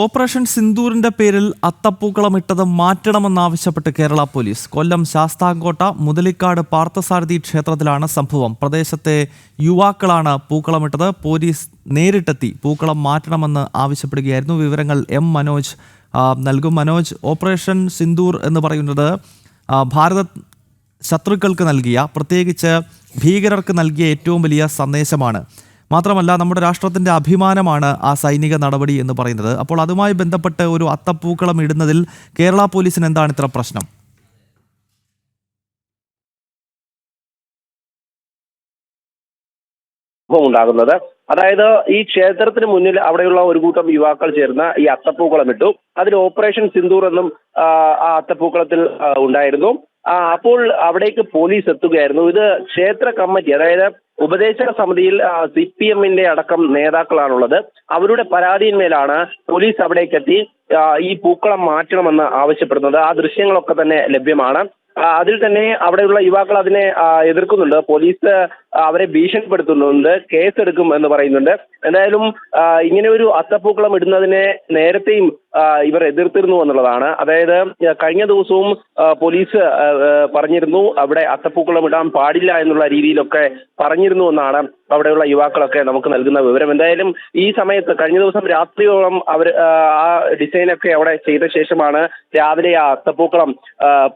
Operation സിന്ദൂറിന്റെ പേരിൽ അത്തപ്പൂക്കളം ഇട്ടത് മാറ്റണമെന്നാവശ്യപ്പെട്ട് കേരള പോലീസ്. കൊല്ലം ശാസ്താംകോട്ട മുതലിക്കാട് പാർത്ഥസാരഥി ക്ഷേത്രത്തിലാണ് സംഭവം. പ്രദേശത്തെ യുവാക്കളാണ് പൂക്കളമിട്ടത് പോലീസ് നേരിട്ടെത്തി പൂക്കളം മാറ്റണമെന്ന് ആവശ്യപ്പെടുകയായിരുന്നു. വിവരങ്ങൾ എം മനോജ് നൽകും. മനോജ് ഓപ്പറേഷൻ സിന്ദൂർ എന്ന് പറയുന്നത് ഭാരത ശത്രുക്കൾക്ക് നൽകിയ പ്രത്യേകിച്ച് ഭീകരർക്ക് നൽകിയ ഏറ്റവും വലിയ സന്ദേശമാണ്. മാത്രമല്ല നമ്മുടെ രാഷ്ട്രത്തിന്റെ അഭിമാനമാണ് ആ സൈനിക നടപടി എന്ന് പറയുന്നത്. അപ്പോൾ അതുമായി ബന്ധപ്പെട്ട് ഒരു അത്തപ്പൂക്കളം ഇടുന്നതിൽ കേരള പോലീസിന് എന്താണ് ഇത്ര പ്രശ്നം? ഉണ്ടാകുന്നത്. അതായത് ഈ ക്ഷേത്രത്തിന് മുന്നിൽ അവിടെയുള്ള ഒരു കൂട്ടം യുവാക്കൾ ചേർന്ന ഈ അത്തപ്പൂക്കളം ഇട്ടു. അതിൽ ഓപ്പറേഷൻ സിന്ദൂർ എന്നും ആ, അത്തപ്പൂക്കളത്തിൽ ഉണ്ടായിരുന്നു. അപ്പോൾ അവിടേക്ക് പോലീസ് എത്തുകയായിരുന്നു. ഇത് ക്ഷേത്ര കമ്മിറ്റി അതായത് ഉപദേശക സമിതിയിൽ സി പി എമ്മിന്റെ അടക്കം നേതാക്കളാണുള്ളത്. അവരുടെ പരാതിയിന്മേലാണ് പോലീസ് അവിടേക്ക് എത്തി ഈ പൂക്കളം മാറ്റണമെന്ന് ആവശ്യപ്പെടുന്നത്. ആ ദൃശ്യങ്ങളൊക്കെ തന്നെ ലഭ്യമാണ്. അതിൽ തന്നെ അവിടെയുള്ള യുവാക്കൾ അതിനെ എതിർക്കുന്നുണ്ട്. പോലീസ് അവരെ ഭീഷണിപ്പെടുത്തുന്നുണ്ട് കേസെടുക്കും എന്ന് പറയുന്നുണ്ട്. എന്തായാലും ഇങ്ങനെ ഒരു അത്തപ്പൂക്കളം ഇടുന്നതിനെ നേരത്തെയും ഇവർ എതിർത്തിരുന്നു എന്നുള്ളതാണ്. അതായത് കഴിഞ്ഞ ദിവസവും പോലീസ് പറഞ്ഞിരുന്നു അവിടെ അത്തപ്പൂക്കളം ഇടാൻ പാടില്ല എന്നുള്ള രീതിയിലൊക്കെ പറഞ്ഞിരുന്നു എന്നാണ് അവിടെയുള്ള യുവാക്കളൊക്കെ നമുക്ക് നൽകുന്ന വിവരം. എന്തായാലും ഈ സമയത്ത് കഴിഞ്ഞ ദിവസം രാത്രിയോളം അവർ ആ ഡിസൈനൊക്കെ അവിടെ ചെയ്ത ശേഷമാണ് രാവിലെ ആ അത്തപ്പൂക്കളം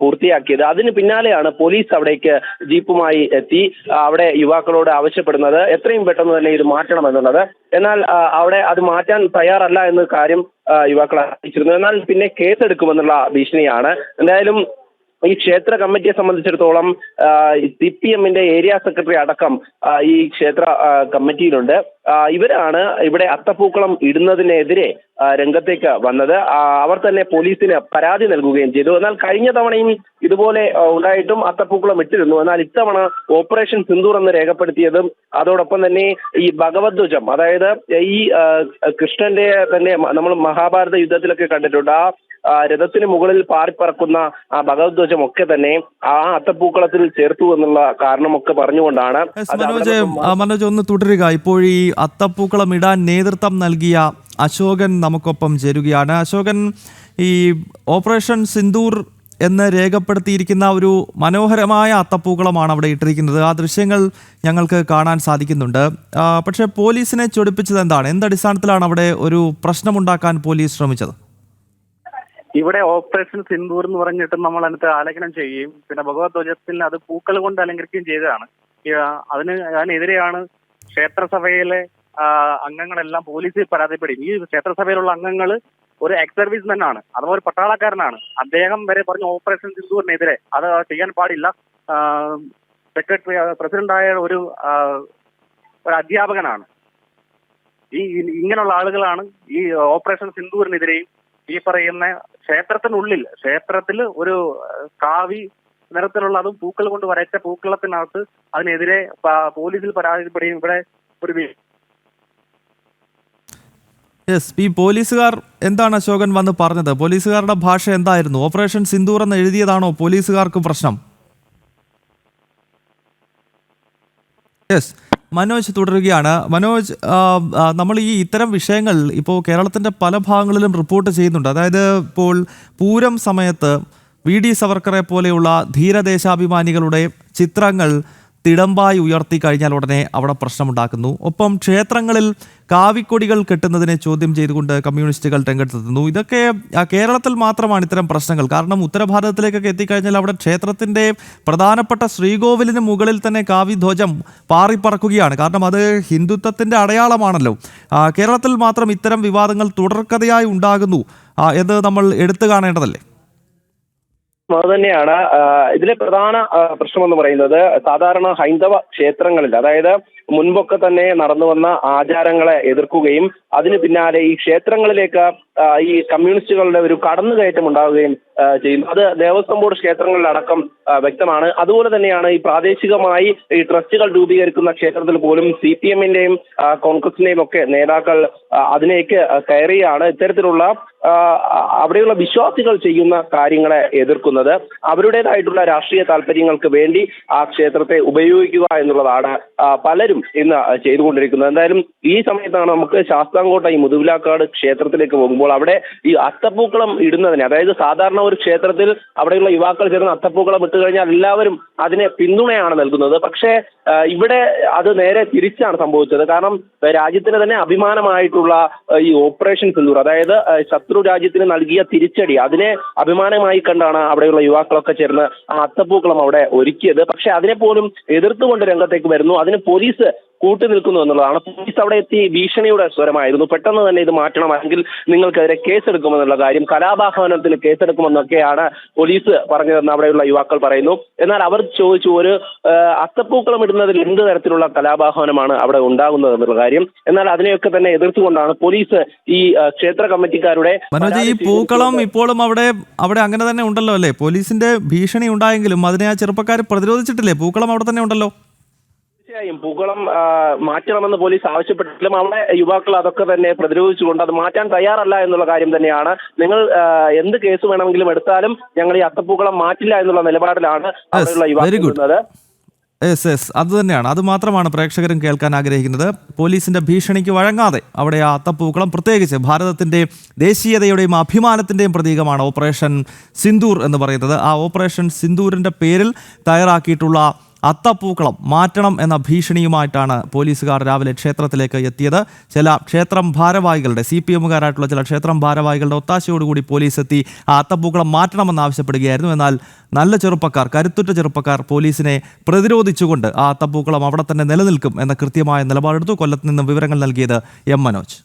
പൂർത്തിയാക്കിയത്. അതിന് പിന്നാലെയാണ് പോലീസ് അവിടേക്ക് ജീപ്പുമായി എത്തി. അവിടെ അവിടെ യുവാക്കളോട് ആവശ്യപ്പെടുന്നത് എത്രയും പെട്ടെന്ന് തന്നെ ഇത് മാറ്റണം എന്നുള്ളത്. എന്നാൽ അവിടെ അത് മാറ്റാൻ തയ്യാറല്ല എന്ന കാര്യം യുവാക്കൾ അറിയിച്ചിരുന്നു. എന്നാൽ പിന്നെ കേസെടുക്കുമെന്നുള്ള ഭീഷണിയാണ്. എന്തായാലും ഈ ക്ഷേത്ര കമ്മിറ്റിയെ സംബന്ധിച്ചിടത്തോളം സി പി എമ്മിന്റെ ഏരിയ സെക്രട്ടറി അടക്കം ഈ ക്ഷേത്ര കമ്മിറ്റിയിലുണ്ട്. ഇവരാണ് ഇവിടെ അത്തപ്പൂക്കളം ഇടുന്നതിനെതിരെ രംഗത്തേക്ക് വന്നത്. അവർ തന്നെ പോലീസിന് പരാതി നൽകുകയും ചെയ്തു. എന്നാൽ കഴിഞ്ഞ തവണയും ഇതുപോലെ ഉണ്ടായിട്ടും അത്തപ്പൂക്കളം ഇട്ടിരുന്നു. എന്നാൽ ഇത്തവണ ഓപ്പറേഷൻ സിന്ദൂർ എന്ന് രേഖപ്പെടുത്തിയതും അതോടൊപ്പം തന്നെ ഈ ഭഗവദ്വജം അതായത് ഈ കൃഷ്ണന്റെ തന്നെ നമ്മൾ മഹാഭാരത യുദ്ധത്തിലൊക്കെ കണ്ടിട്ടുണ്ട്. ആ, രഥത്തിന് മുകളിൽ പാറിപ്പറക്കുന്ന ആ ഭഗവദ്വജം ഒക്കെ തന്നെ ആ അത്തപ്പൂക്കളത്തിൽ ചേർത്തു എന്നുള്ള കാരണമൊക്കെ പറഞ്ഞുകൊണ്ടാണ് മനോജ് മനോജ് ഒന്ന് തുടരുക. ഇപ്പോൾ ഈ അത്തപ്പൂക്കളം ഇടാൻ നേതൃത്വം നൽകിയ അശോകൻ നമുക്കൊപ്പം ചേരുകയാണ്. അശോകൻ ഈ ഓപ്പറേഷൻ സിന്ദൂർ എന്ന് രേഖപ്പെടുത്തിയിരിക്കുന്ന ഒരു മനോഹരമായ അത്തപ്പൂക്കളമാണ് അവിടെ ഇട്ടിരിക്കുന്നത്. ആ ദൃശ്യങ്ങൾ ഞങ്ങൾക്ക് കാണാൻ സാധിക്കുന്നുണ്ട്. പക്ഷേ പോലീസിനെ ചൊടിപ്പിച്ചത് എന്താണ്? എന്തടിസ്ഥാനത്തിലാണ് അവിടെ ഒരു പ്രശ്നമുണ്ടാക്കാൻ പോലീസ് ശ്രമിച്ചത്? ഇവിടെ ഓപ്പറേഷൻ സിന്ദൂർ എന്ന് പറഞ്ഞിട്ട് നമ്മൾ അതിനകത്ത് ആലേഖനം ചെയ്യുകയും പിന്നെ ഭഗവത് ധ്വജത്തിൽ അത് പൂക്കൾ കൊണ്ട് അലങ്കരിക്കുകയും ചെയ്തതാണ്. അതിന് അതിനെതിരെയാണ് ക്ഷേത്രസഭയിലെ അംഗങ്ങളെല്ലാം പോലീസിൽ പരാതിപ്പെടും ഈ ക്ഷേത്രസഭയിലുള്ള അംഗങ്ങൾ ഒരു എക്സ് സർവീസ് ആണ്. അഥവാ ഒരു പട്ടാളക്കാരനാണ്. അദ്ദേഹം വരെ പറഞ്ഞു ഓപ്പറേഷൻ സിന്ദൂറിനെതിരെ. അത് ചെയ്യാൻ പാടില്ല. സെക്രട്ടറി പ്രസിഡന്റായ ഒരു ഒരു അധ്യാപകനാണ്. ഈ- ഇങ്ങനെയുള്ള ആളുകളാണ് ഈ ഓപ്പറേഷൻ സിന്ദൂറിനെതിരെയും ഈ പറയുന്ന ക്ഷേത്രത്തിനുള്ളിൽ ക്ഷേത്രത്തിൽ ഒരു കാവി നിറത്തിലുള്ള അതും പൂക്കൾ കൊണ്ട് വരച്ച പൂക്കളത്തിനകത്ത് അതിനെതിരെ പോലീസിൽ പരാതിപ്പെടുകയും ഇവിടെ ഒരു യെസ് ഈ പോലീസുകാർ എന്താണ് അശോകൻ വന്ന് പറഞ്ഞത്? പോലീസുകാരുടെ ഭാഷ എന്തായിരുന്നു? ഓപ്പറേഷൻ സിന്ദൂർ എന്ന് എഴുതിയതാണോ പോലീസുകാർക്ക് പ്രശ്നം? യെസ് മനോജ് തുടരുകയാണ്. മനോജ് നമ്മൾ ഈ ഇത്തരം വിഷയങ്ങൾ ഇപ്പോൾ കേരളത്തിന്റെ പല ഭാഗങ്ങളിലും റിപ്പോർട്ട് ചെയ്യുന്നുണ്ട്. അതായത് ഇപ്പോൾ പൂരം സമയത്ത് വി ഡി സവർക്കറെ പോലെയുള്ള ധീരദേശാഭിമാനികളുടെ ചിത്രങ്ങൾ തിടമ്പായി ഉയർത്തി കഴിഞ്ഞാൽ ഉടനെ അവിടെ പ്രശ്നമുണ്ടാക്കുന്നു. ഒപ്പം ക്ഷേത്രങ്ങളിൽ കാവിക്കൊടികൾ കെട്ടുന്നതിനെ ചോദ്യം ചെയ്തുകൊണ്ട് കമ്മ്യൂണിസ്റ്റുകൾ രംഗത്തെത്തുന്നു. ഇതൊക്കെ കേരളത്തിൽ മാത്രമാണ് ഇത്തരം പ്രശ്നങ്ങൾ. കാരണം ഉത്തരഭാരതത്തിലേക്കൊക്കെ എത്തിക്കഴിഞ്ഞാൽ അവിടെ ക്ഷേത്രത്തിന്റെ പ്രധാനപ്പെട്ട ശ്രീകോവിലിന് മുകളിൽ തന്നെ കാവിധ്വജം പാറിപ്പറക്കുകയാണ്. കാരണം അത് ഹിന്ദുത്വത്തിന്റെ അടയാളമാണല്ലോ. കേരളത്തിൽ മാത്രം ഇത്തരം വിവാദങ്ങൾ തുടർക്കഥയായി ഉണ്ടാകുന്നു എന്ന് നമ്മൾ എടുത്തു കാണേണ്ടതല്ലേ? അത് തന്നെയാണ്. ഇതിലെ പ്രധാന പ്രശ്നം പ്രശ്നമെന്ന് പറയുന്നത് സാധാരണ ഹൈന്ദവ ക്ഷേത്രങ്ങളിൽ അതായത് മുൻപൊക്കെ തന്നെ നടന്നു വന്ന ആചാരങ്ങളെ എതിർക്കുകയും അതിന് പിന്നാലെ ഈ ക്ഷേത്രങ്ങളിലേക്ക് ഈ കമ്മ്യൂണിസ്റ്റുകളുടെ ഒരു കടന്നുകയറ്റം ഉണ്ടാവുകയും ചെയ്യും അത് ദേവസ്വം ബോർഡ് ക്ഷേത്രങ്ങളിലടക്കം വ്യക്തമാണ്. അതുപോലെ തന്നെയാണ് ഈ പ്രാദേശികമായി ഈ ട്രസ്റ്റുകൾ രൂപീകരിക്കുന്ന ക്ഷേത്രത്തിൽ പോലും സി പി എമ്മിന്റെയും കോൺഗ്രസിന്റെയും ഒക്കെ നേതാക്കൾ അതിലേക്ക് കയറിയാണ് ഇത്തരത്തിലുള്ള അവിടെയുള്ള വിശ്വാസികൾ ചെയ്യുന്ന കാര്യങ്ങളെ എതിർക്കുന്നത്. അവരുടേതായിട്ടുള്ള രാഷ്ട്രീയ താല്പര്യങ്ങൾക്ക് വേണ്ടി ആ ക്ഷേത്രത്തെ ഉപയോഗിക്കുക എന്നുള്ളതാണ് പലരും ഇന്ന് ചെയ്തുകൊണ്ടിരിക്കുന്നത്. എന്തായാലും ഈ സമയത്താണ് നമുക്ക് ശാസ്താം ശാസ്താംകോട്ട ഈ മുതുവിലാക്കാട് ക്ഷേത്രത്തിലേക്ക് പോകുമ്പോൾ അവിടെ ഈ അത്തപ്പൂക്കളം ഇടുന്നതിന് അതായത് സാധാരണ ഒരു ക്ഷേത്രത്തിൽ അവിടെയുള്ള യുവാക്കൾ ചേർന്ന് അത്തപ്പൂക്കളം ഇട്ട് കഴിഞ്ഞാൽ എല്ലാവരും അതിനെ പിന്തുണയാണ് നൽകുന്നത്. പക്ഷേ ഇവിടെ അത് നേരെ തിരിച്ചാണ് സംഭവിച്ചത്. കാരണം രാജ്യത്തിന് തന്നെ അഭിമാനമായിട്ടുള്ള ഈ ഓപ്പറേഷൻ സിന്ദൂർ അതായത് ശത്രു രാജ്യത്തിന് നൽകിയ തിരിച്ചടി അതിനെ അഭിമാനമായി കണ്ടാണ് അവിടെയുള്ള യുവാക്കളൊക്കെ ചേർന്ന് ആ അത്തപ്പൂക്കളം അവിടെ ഒരുക്കിയത്. പക്ഷെ അതിനെ പോലും എതിർത്തുകൊണ്ട് രംഗത്തേക്ക് വരുന്നു. അതിന് പോലീസ് കൂട്ടു നിൽക്കുന്നു എന്നുള്ളതാണ്. പോലീസ് അവിടെ എത്തി ഭീഷണിയുടെ സ്വരമായിരുന്നു. പെട്ടെന്ന് തന്നെ ഇത് മാറ്റണം അല്ലെങ്കിൽ നിങ്ങൾക്കെതിരെ കേസെടുക്കുമെന്നുള്ള കാര്യം കലാപാഹ്വാനത്തിന് കേസെടുക്കുമെന്നൊക്കെയാണ് പോലീസ് പറഞ്ഞതെന്ന് അവിടെയുള്ള യുവാക്കൾ പറയുന്നു. എന്നാൽ അവർ ചോദിച്ചു ഒരു അത്തപ്പൂക്കളം ഇടുന്നതിൽ എന്ത് തരത്തിലുള്ള കലാപാഹ്വാനമാണ് അവിടെ ഉണ്ടാകുന്നത് എന്നുള്ള കാര്യം? എന്നാൽ അതിനെയൊക്കെ തന്നെ എതിർത്തുകൊണ്ടാണ് പോലീസ് ഈ ക്ഷേത്ര കമ്മിറ്റിക്കാരുടെ മനോജ് ഈ പൂക്കളം ഇപ്പോഴും അവിടെ അവിടെ അങ്ങനെ തന്നെ ഉണ്ടല്ലോ അല്ലേ? പോലീസിന്റെ ഭീഷണി ഉണ്ടായെങ്കിലും അതിനെ ആ ചെറുപ്പക്കാർ പ്രതിരോധിച്ചിട്ടില്ലേ? പൂക്കളം അവിടെ തന്നെ ഉണ്ടല്ലോ? തീർച്ചയായും പൂക്കളം മാറ്റണമെന്ന് പോലീസ് ആവശ്യപ്പെട്ടിട്ടും അവിടെ യുവാക്കൾ അതൊക്കെ തന്നെ പ്രതിരോധിച്ചുകൊണ്ട് അത് മാറ്റാൻ തയ്യാറല്ല എന്നുള്ള കാര്യം തന്നെയാണ്. നിങ്ങൾ എന്ത് കേസ് വേണമെങ്കിലും എടുത്താലും ഞങ്ങൾ ഈ അത്തപ്പൂക്കളം മാറ്റില്ല എന്നുള്ള നിലപാടിലാണ് അവിടെയുള്ള യുവാക്കൾ യെസ് യെസ് അത് തന്നെയാണ്. അത് മാത്രമാണ് പ്രേക്ഷകരും കേൾക്കാൻ ആഗ്രഹിക്കുന്നത്. പോലീസിന്റെ ഭീഷണിക്ക് വഴങ്ങാതെ അവിടെ ആ അത്തപ്പൂക്കളം പ്രത്യേകിച്ച് ഭാരതത്തിന്റെ ദേശീയതയുടെയും അഭിമാനത്തിന്റെയും പ്രതീകമാണ് ഓപ്പറേഷൻ സിന്ദൂർ എന്ന് പറയുന്നത്. ആ ഓപ്പറേഷൻ സിന്ദൂരിന്റെ പേരിൽ തയ്യാറാക്കിയിട്ടുള്ള അത്തപ്പൂക്കളം മാറ്റണം എന്ന ഭീഷണിയുമായിട്ടാണ് പോലീസുകാർ രാവിലെ ക്ഷേത്രത്തിലേക്ക് എത്തിയത്. ചില ക്ഷേത്രം ഭാരവാഹികളുടെ സി പി എമ്മുകാരായിട്ടുള്ള ചില ക്ഷേത്രം ഭാരവാഹികളുടെ ഒത്താശയോടുകൂടി പോലീസ് എത്തി ആ അത്തപ്പൂക്കളം മാറ്റണമെന്ന് ആവശ്യപ്പെടുകയായിരുന്നു. എന്നാൽ നല്ല ചെറുപ്പക്കാർ കരുത്തുറ്റ ചെറുപ്പക്കാർ പോലീസിനെ പ്രതിരോധിച്ചുകൊണ്ട് ആ അത്തപ്പൂക്കളം അവിടെ തന്നെ നിലനിൽക്കും എന്ന കൃത്യമായ നിലപാടെടുത്തു. കൊല്ലത്ത് നിന്ന് വിവരങ്ങൾ നൽകിയത് എം മനോജ്.